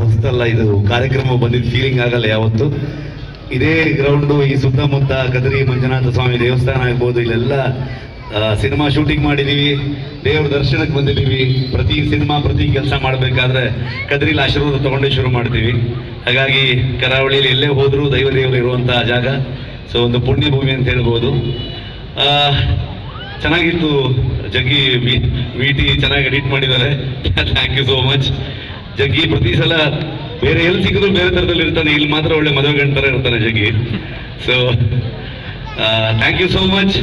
ಹೊಸದಲ್ಲ ಇದು ಕಾರ್ಯಕ್ರಮ ಬಂದಿದ್ದು ಫೀಲಿಂಗ್ ಆಗಲ್ಲ ಯಾವತ್ತು. ಇದೇ ಗ್ರೌಂಡು ಈ ಸುತ್ತಮುತ್ತ ಕದರಿ ಮಂಜುನಾಥ ಸ್ವಾಮಿ ದೇವಸ್ಥಾನ ಆಗ್ಬೋದು, ಇಲ್ಲೆಲ್ಲ ಸಿನಿಮಾ ಶೂಟಿಂಗ್ ಮಾಡಿದ್ದೀವಿ ದೇವ್ರ ದರ್ಶನಕ್ಕೆ ಬಂದಿದ್ದೀವಿ ಪ್ರತಿ ಸಿನಿಮಾ ಪ್ರತಿ ಕೆಲಸ ಮಾಡಬೇಕಾದ್ರೆ ಕದ್ರಿಲಿ ಆಶೀರ್ವಾದ ತಗೊಂಡೇ ಶುರು ಮಾಡ್ತೀವಿ. ಹಾಗಾಗಿ ಕರಾವಳಿಯಲ್ಲಿ ಎಲ್ಲೇ ಹೋದರೂ ದೈವ ದೇವರು ಇರುವಂತಹ ಜಾಗ. ಸೊ ಒಂದು ಪುಣ್ಯ ಭೂಮಿ ಅಂತ ಹೇಳ್ಬೋದು. ಚೆನ್ನಾಗಿತ್ತು. ಜಗ್ಗಿ ವಿ ಟಿ ಚೆನ್ನಾಗಿ ಎಡಿಟ್ ಮಾಡಿದ್ದಾರೆ. Thank you so much Jaggi ಪ್ರತಿ ಸಲ ಬೇರೆ ಎಲ್ಲಿ ಸಿಕ್ಕಿದ್ರು ಬೇರೆ ಥರದಲ್ಲಿ ಇರ್ತಾನೆ. ಇಲ್ಲಿ ಮಾತ್ರ ಒಳ್ಳೆ ಮದುವೆ ಗಂಡ ಥರ ಇರ್ತಾನೆ Jaggi. So thank you so much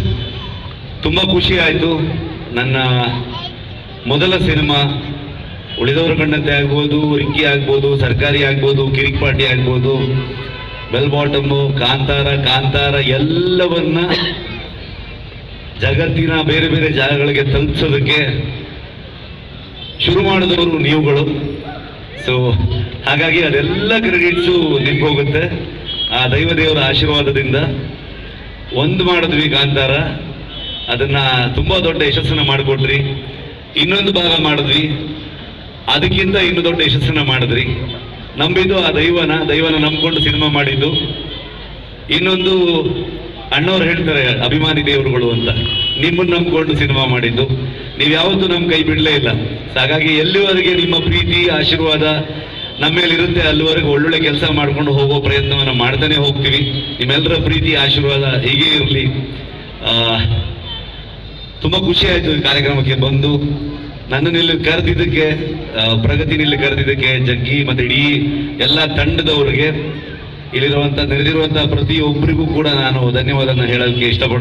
ತುಂಬ ಖುಷಿ ಆಯಿತು. ನನ್ನ ಮೊದಲ ಸಿನಿಮಾ ಉಳಿದವರ ಕಂಡಂತೆ ಆಗ್ಬೋದು, ರಿಕ್ಕಿ ಆಗ್ಬೋದು, ಸರ್ಕಾರಿ ಆಗ್ಬೋದು, ಕಿರಿಕ್ ಪಾರ್ಟಿ ಆಗ್ಬೋದು ಬೆಲ್ ಬಾಟಮ್ಮು ಕಾಂತಾರ ಕಾಂತಾರ ಎಲ್ಲವನ್ನ ಜಗತ್ತಿನ ಬೇರೆ ಬೇರೆ ಜಾಗಗಳಿಗೆ ತಲುಪಿಸೋದಕ್ಕೆ ಶುರು ಮಾಡಿದವರು ನೀವುಗಳು. ಸೊ ಹಾಗಾಗಿ ಅದೆಲ್ಲ ಕ್ರೆಡಿಟ್ಸು ನಿಮ್ಗೆ ಹೋಗುತ್ತೆ. ಆ ದೈವ ದೇವರ ಆಶೀರ್ವಾದದಿಂದ ಒಂದು ಮಾಡಿದ್ವಿ ಕಾಂತಾರ. ಅದನ್ನ ತುಂಬಾ ದೊಡ್ಡ ಯಶಸ್ಸನ್ನ ಮಾಡಿಕೊಡ್ರಿ ಇನ್ನೊಂದು ಭಾಗ ಮಾಡಿದ್ವಿ. ಅದಕ್ಕಿಂತ ಇನ್ನು ದೊಡ್ಡ ಯಶಸ್ಸನ್ನ ಮಾಡಿದ್ರಿ. ನಂಬಿದ್ದು ಆ ದೈವನ ದೈವನ ನಂಬಿಕೊಂಡು ಸಿನಿಮಾ ಮಾಡಿದ್ದು. ಇನ್ನೊಂದು ಅಣ್ಣವ್ರು ಹೇಳ್ತಾರೆ, ಅಭಿಮಾನಿ ದೇವರುಗಳು ಅಂತ. ನಿಮ್ಮನ್ನ ನಂಬಿಕೊಂಡು ಸಿನಿಮಾ ಮಾಡಿದ್ದು. ನೀವು ಯಾವತ್ತೂ ನಮ್ಮ ಕೈ ಬಿಡಲೇ ಇಲ್ಲ. ಹಾಗಾಗಿ ಎಲ್ಲಿವರೆಗೆ ನಿಮ್ಮ ಪ್ರೀತಿ, ಆಶೀರ್ವಾದ ನಮ್ಮ ಮೇಲಿರುತ್ತೆ, ಅಲ್ಲಿವರೆಗೆ ಒಳ್ಳೊಳ್ಳೆ ಕೆಲಸ ಮಾಡ್ಕೊಂಡು ಹೋಗೋ ಪ್ರಯತ್ನವನ್ನು ಮಾಡ್ತಾನೆ ಹೋಗ್ತೀವಿ. ನಿಮ್ಮೆಲ್ಲರ ಪ್ರೀತಿ, ಆಶೀರ್ವಾದ ಹೀಗೆ ಇರಲಿ. ತುಂಬಾ ಖುಷಿ ಆಯ್ತು ಈ ಕಾರ್ಯಕ್ರಮಕ್ಕೆ ಬಂದು. ನನ್ನನ್ನು ಇಲ್ಲಿ ಕರೆದಿದ್ದಕ್ಕೆ ಪ್ರಗತಿನಲ್ಲಿ ಕರೆದಿದ್ದಕ್ಕೆ, ಜಗ್ಗಿ ಮತ್ತೆ ಇಡೀ ಎಲ್ಲ ತಂಡದವ್ರಿಗೆ ಇಲ್ಲಿರುವಂಥ ನೆರೆದಿರುವಂಥ ಪ್ರತಿಯೊಬ್ಬರಿಗೂ ಕೂಡ ನಾನು ಧನ್ಯವಾದನ ಹೇಳೋದಕ್ಕೆ ಇಷ್ಟಪಡ್ತೀನಿ.